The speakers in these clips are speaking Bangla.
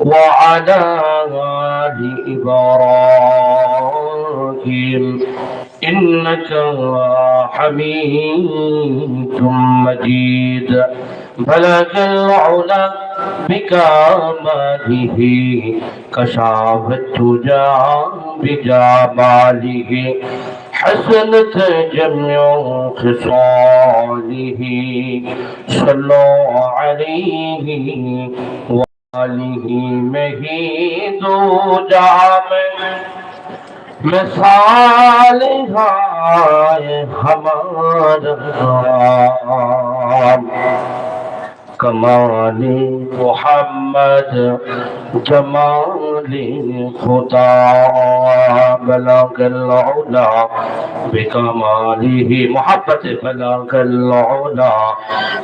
وعلى آل إبراهيم إنك حميد مجيد. بلغ العلا بكماله كشاف التجا بجماله حسنت جميع خصاله. صلوا عليه علی میں ہی دو جام مثال ہے ہمارا کمالی محمد جمال خدا بلغ العلا بكماله محبت بلغ العلا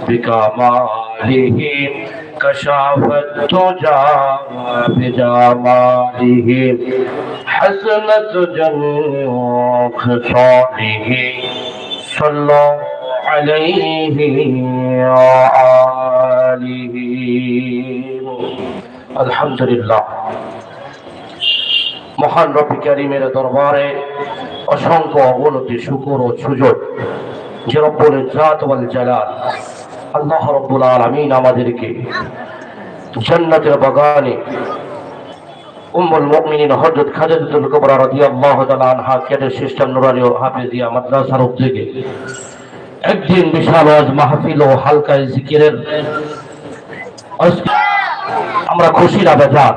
بكماله كشاف التجا بجماله حسنت جميع خصاله صلى عليه وآله الحمد لله মহান রবি করিমের দরবারে অসংখ্য অবনতি, শুকুর ও সুযোগ যে রব্বুল জাত ওয়াল জালাল আল্লাহ রব্বুল আলামিন আমাদেরকে জান্নাতের বাগানে উম্মুল মুমিনিন হযরত খাদিজাতুল কুবরা রাদিয়াল্লাহু তাআলা আনহা কেদের সিস্টেম নুরানি হাফেজিয়া মাদ্রাসার উদ্যোগে একদিন বিশাল ওয়াজ মাহফিল ও হালকা জিকিরের আমরা খুশি না বেজার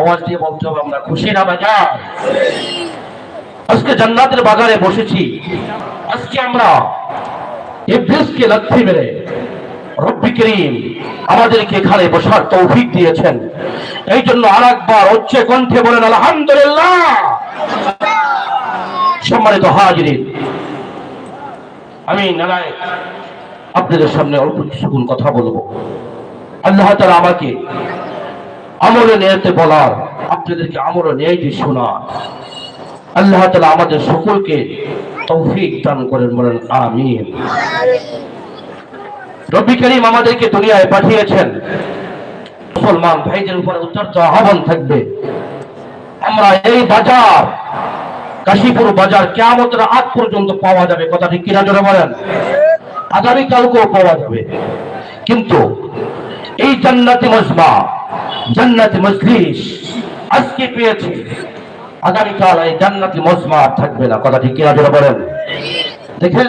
আওয়াজ দিয়ে বলতে হবে, আমরা খুশি না বেজার। আজকে জান্নাতের বাগানে বসেছি। আজকে আমরা ইবলিসকে লাথি মেরে রব্বি করিম আমাদেরকে এখানে বসার তৌফিক দিয়েছেন। এই জন্য আরেকবার উচ্চে কণ্ঠে বলেন, আলহামদুলিল্লাহ। সম্মানিত হাজিরিন, আমি নারায় আপনাদের সামনে অল্প কিছুক্ষণ কথা বলব। আল্লাহ তারা আমাকে আমলে নিয়েতে বলার। আপনাদেরকে আমলে নিয়ে যে শোনার। আল্লাহ তালা আমাদের সকলকে তৌফিক দান করেন বলেন, আমিন। রবি করিম আমাদেরকে দুনিয়ায় পাঠিয়েছেন। মুসলমান ভাইদের উপরে উত্তর্ত আহ্বান থাকবে। আমরা এই বাজার, কাশীপুর বাজার কেমতের আগ পর্যন্ত পাওয়া যাবে। কথা ঠিক কিনা জোরে বলেন? আগামীকালকেও পাওয়া যাবে। কিন্তু এই জান্নাতি মজমা জান্নাতি মজলিস আজকে পেয়েছে। আগামীকাল এই জান্নাতি মজমা আর থাকবে না। কথা ঠিক কিনা জোরে বলেন? দেখেন,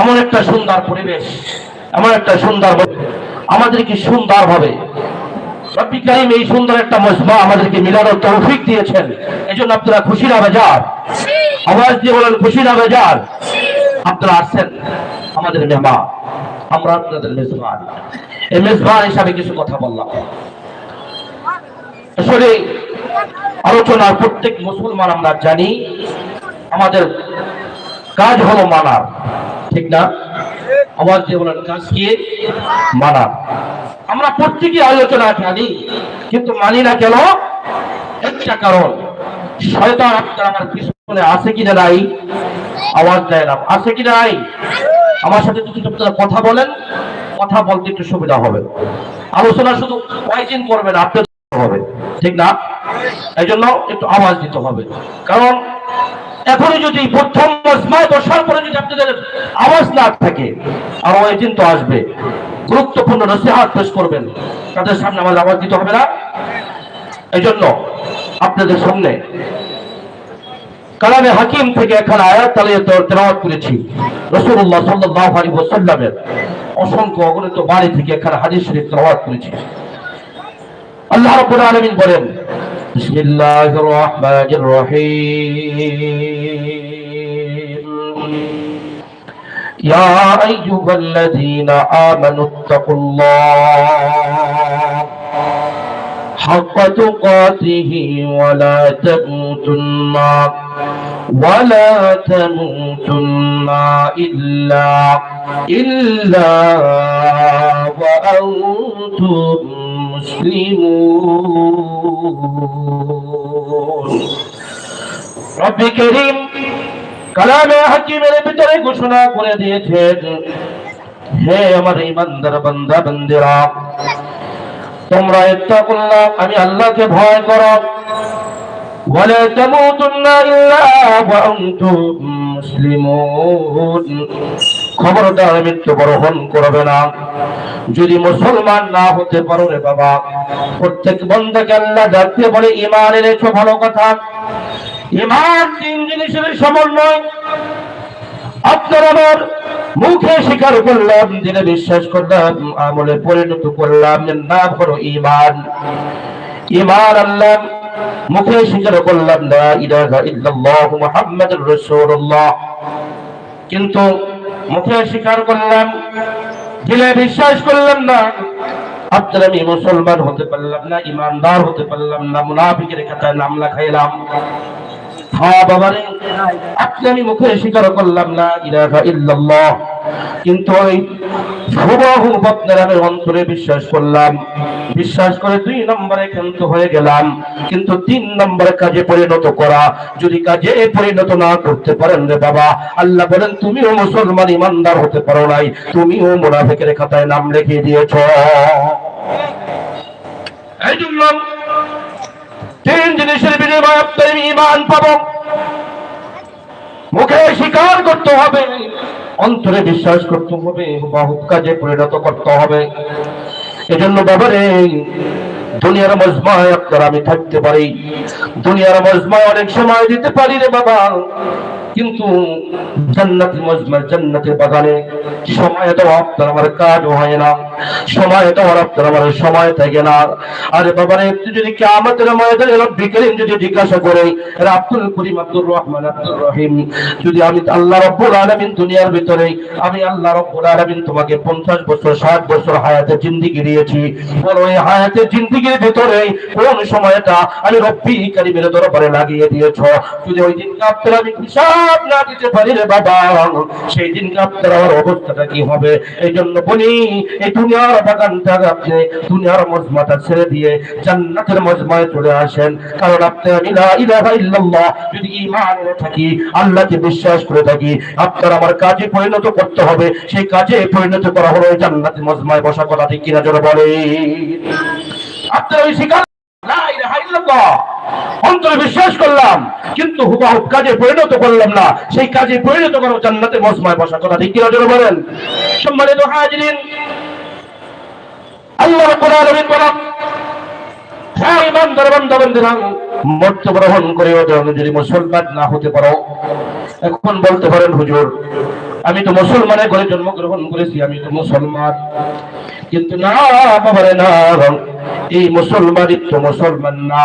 এমন একটা সুন্দর পরিবেশ, এমন একটা সুন্দর আমাদেরকে সুন্দর ভাবে রব্বি কারিম এই সুন্দর একটা মজমা আমাদেরকে মিলানোর তৌফিক দিয়েছেন। এই জন্য আপনারা খুশি না বেজার? আওয়াজ দিয়ে বলেন, খুশি না বেজার? আপনারা আসছেন আমাদের মেহমান, আমরা আপনাদের মেজবান। এই মেজবান হিসাবে কিছু কথা বললাম। আসলে আলোচনার প্রত্যেক মুসলমান আমরা জানি, আমাদের কাজ হলো মানার, ঠিক না? আওয়াজ দিয়ে বলেন, কাজ কি? মানা আমরা প্রত্যেকে আলোচনা জানি, কিন্তু মানি না কেন? একটা কারণ, শয়তান আপনার আমার পিছনে আছে কিনা নাই? আওয়াজ দেয় না। আছে কিনা নাই? আমার সাথে যদি আপনারা কথা বলেন, কথা বলতে একটু সুবিধা হবে। আলোচনা শুধু কয়েকদিন করবেন? আপনার হবে। ঠিক না? এই জন্য একটু আওয়াজ দিতে হবে। কারণ এখনই যদি প্রথম মজমায় বসার পরে যদি আপনাদের আওয়াজ না থাকে, আরও একদিন তো আসবে। গুরুত্বপূর্ণ নসিহাত পেশ করবেন। তাদের সামনে আমার আওয়াজ দিতে হবে না? এই জন্য আপনাদের সামনে কালামে হাকিম থেকে এখানে আয়াত তালিয়ে তেলাওয়াত করেছি। রসুল্লাহ সাল্লাহ আলী ওসাল্লামের অসংখ্য অগণিত বাড়ি থেকে এখানে হাদিস শরীফ তেলাওয়াত করেছি। আল্লাহ রাব্বুল আলামিন বলেন বিসমিল্লাহির রহমানির রহিম يا أيها الذين آمنوا اتقوا الله حق تقاته ولا تموتن ولا تموتن إلا إلا وأنتم مسلمون رب كريم কালামে হাকিমের ভিতরে ঘোষণা করে দিয়েছেন হে আমার ইমানদার বান্দা বান্দিরা তোমরা ইত্তাকুল্লাহ আমি আল্লাহকে ভয় করো ওয়ালা তামুতুন্না ইল্লা ওয়া আনতুম মুসলিমুন খবরদার মৃত্যুবরণ করবে না। যদি মুসলমান না হতে পারো রে বাবা, প্রত্যেক বন্ধাকে আল্লাহ ডাকতে বলে, ইমান এনেছো ভালো কথা। ইমান তিন জিনিসের সমন্বয়। আপনার আমার মুখে স্বীকার করলাম দিনে বিশ্বাস করলাম, আমলে পরিণত করলাম নাম হলো ইমান। ইমান আল্লাহ মুখে স্বীকার করলাম না ইলাহা ইল্লাল্লাহ মুহাম্মাদুর রাসূলুল্লাহ। কিন্তু মুখে স্বীকার করলাম, দিলে বিশ্বাস করলাম না। আপনার আমি মুসলমান হতে পারলাম না, ইমানদার হতে পারলাম না, মুনাফিকের খাতায় নাম লেখাইলাম। হ্যাঁ বাবারে, আপনি আমি মুখে স্বীকার করলাম না, ইলাহা ইল্লাল্লাহ। কিন্তু ওই হুবহু আপনার আমি অন্তরে বিশ্বাস করলাম। বিশ্বাস করে দুই নম্বরে ক্ষান্ত হয়ে গেলাম। কিন্তু তিন নম্বরে কাজে পরিণত করা। যদি কাজে পরিণত না করতে পারেন রে বাবা, আল্লাহ বলেন, তুমিও মুসলমান, ইমানদার হতে পারো নাই। তুমিও মুনাফিকের খাতায় নাম লিখিয়ে দিয়েছ। এই জন্য তিন জিনিসের বিনিময়ে আপনি ইমান পাবো। মুখে স্বীকার করতে হবে। অন্তরে বিশ্বাস করতে হবে বাহুক কাজে পরিণত করতে হবে। এজন্য ব্যাপারে দুনিয়ার মজমায় আপনার আমি থাকতে পারি। দুনিয়ার মজমায় অনেক সময় দিতে পারি রে বাবা। কিন্তু জান্নাতি মজমা জান্নাতের বাগানে সময় তো আপনার আমার কাজ হয় না, সময় তো আপনার আমার সময় থাকে না। আরে বাবা রে একটু যদি কিয়ামতের ময়দানে রব্বি করিম যদি জিজ্ঞাসা করে আব্দুল করিম, আব্দুর রহমান, আব্দুর রহিম, যদি আমি আল্লাহ রব্বুল আলামিন দুনিয়ার ভিতরে, আমি আল্লাহ রব্বুল আলামিন তোমাকে 50 বছর 60 বছর হায়াতে জিন্দেগি দিয়েছি, বলো এই হায়াতে জিন্দেগির ভিতরে কোন সময়টা আমি রব্বি করিমের দরবারে লাগিয়ে দিয়েছ? যদি ওই দিন আপনার আমি না দিতে পারি রে বাবা। সেই দিন আপনার অবস্থাটা কি হবে? এই জন্য বলি, এই দুনিয়ার বাগানটা আপনি দুনিয়ার মজমাটা ছেড়ে দিয়ে জান্নাতের মজমায় চলে আসেন। কারণ আপনি যদি থাকি, আল্লাহকে বিশ্বাস করে থাকি, আপনার আমার কাজে পরিণত করতে হবে। সেই কাজে পরিণত করা হলো জান্নাতের মজমায় বসা কথা ঠিক কিনা জোরে বলে আপনার ওই শিকার অন্তরে বিশ্বাস করলাম, কিন্তু হুবাহু কাজে পরিণত করলাম না। সেই কাজে পরিণত করো জান্নাতে মজমায় বসা কথা ঠিক কিনা জোরে বলেন? সম্মানিত হাজিরিন, আল্লাহ আলামিন বলেন হ্যাঁ ইমানদার বান্দা, বান্দিরা মর্তবা গ্রহণ করে ওঠো যদি মুসলমান না হতে পারো। এখন বলতে পারেন, হুজুর আমি তো মুসলমানের ঘরে জন্মগ্রহণ করেছি, আমি তো মুসলমান। কিন্তু না না এই মুসলমানই তো মুসলমান না।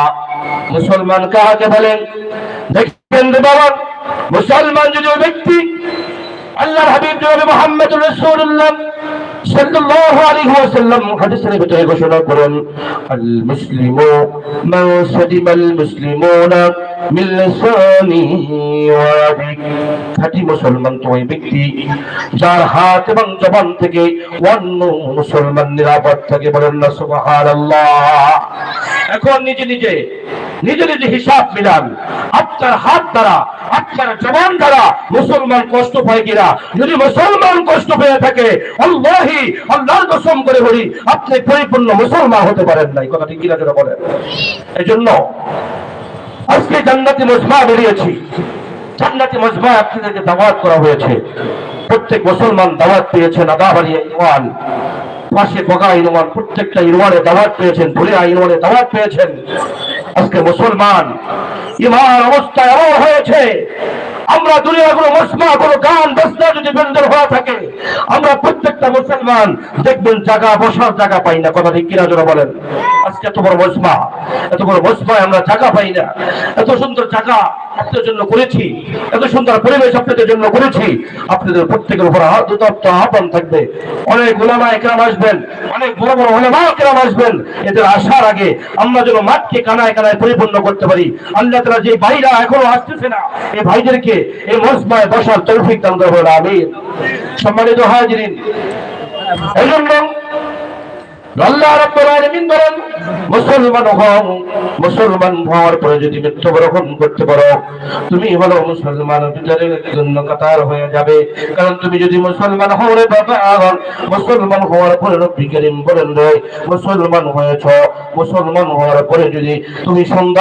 মুসলমান কাহাকে বলেন দেখবেন বাবা, মুসলমান যদি ব্যক্তি আল্লাহ হাবিব মোহাম্মদ রসুল্লাহ যার হাত এবং জবান থেকে অন্য মুসলমান নিরাপদ থাকে বলেন না এখন নিজে নিজে নিজে নিজে হিসাব মিলান, আপনার হাত দ্বারা, আপনার জবান দ্বারা মুসলমান কষ্ট পায় কিনা? যদি মুসলমান কষ্ট পেয়ে থাকে আল্লাহি আল্লাহর কসম করে বলি, আপনি পরিপূর্ণ মুসলমান হতে পারেন নাই। বলেন? এই জন্য আজকে জান্নাতি মজমা বেরিয়েছি। জান্নাতি মজমা আপনাদেরকে দাওয়াত করা হয়েছে। প্রত্যেক মুসলমান দাওয়াত পেয়েছেন আদাবাড়িয়া ইমান পাশে বগা ইনওয়ান প্রত্যেকটা ইনওয়ানে দাওয়াত পেয়েছেন ভুলিয়া ইনওয়ানে দাওয়াত পেয়েছেন। আজকে মুসলমান ইমান অবস্থায় এমন হয়েছে আমরা দুনিয়া কোনো মসমা কোনো গান বসনা যদি বন্ধর হয়ে থাকে, আমরা প্রত্যেকটা মুসলমান দেখবেন জায়গা, বসার জায়গা পাই না। কথা ঠিক কিনা জোরে বলেন? আজকে এত বড় মজমা, এত বড় মজমায় আমরা জায়গা পাই না। এত সুন্দর জায়গা আপনাদের জন্য করেছি, এত সুন্দর পরিবেশ আপনাদের জন্য করেছি। আপনাদের প্রত্যেকের উপর দুতপ্ত আহ্বান থাকবে। অনেক ওলামা একরাম আসবেন, অনেক বড় বড় ওলামা একরাম আসবেন। এদের আসার আগে আমরা যেন মাঠকে কানায় কানায় পরিপূর্ণ করতে পারি। আল্লাহ তারা যে ভাইরা এখনও আসতেছে না এই ভাইদেরকে এই মজমায় বসার তৌফিক দান করবেন আমি সম্মানিত হাজিরিন, এই জন্য মুসলমান মুসলমান হওয়ার পরে যদি মৃত্যুবরণ করতে পারো, তুমি হলো মুসলমান বিচারের জন্য কাতার হয়ে যাবে। কারণ তুমি যদি মুসলমান হও বাবা, মুসলমান হওয়ার পরে রব্বি করিম বলেন রে, মুসলমান হয়েছ, মুসলমান হওয়ার পরে যদি তুমি সন্ধ্যা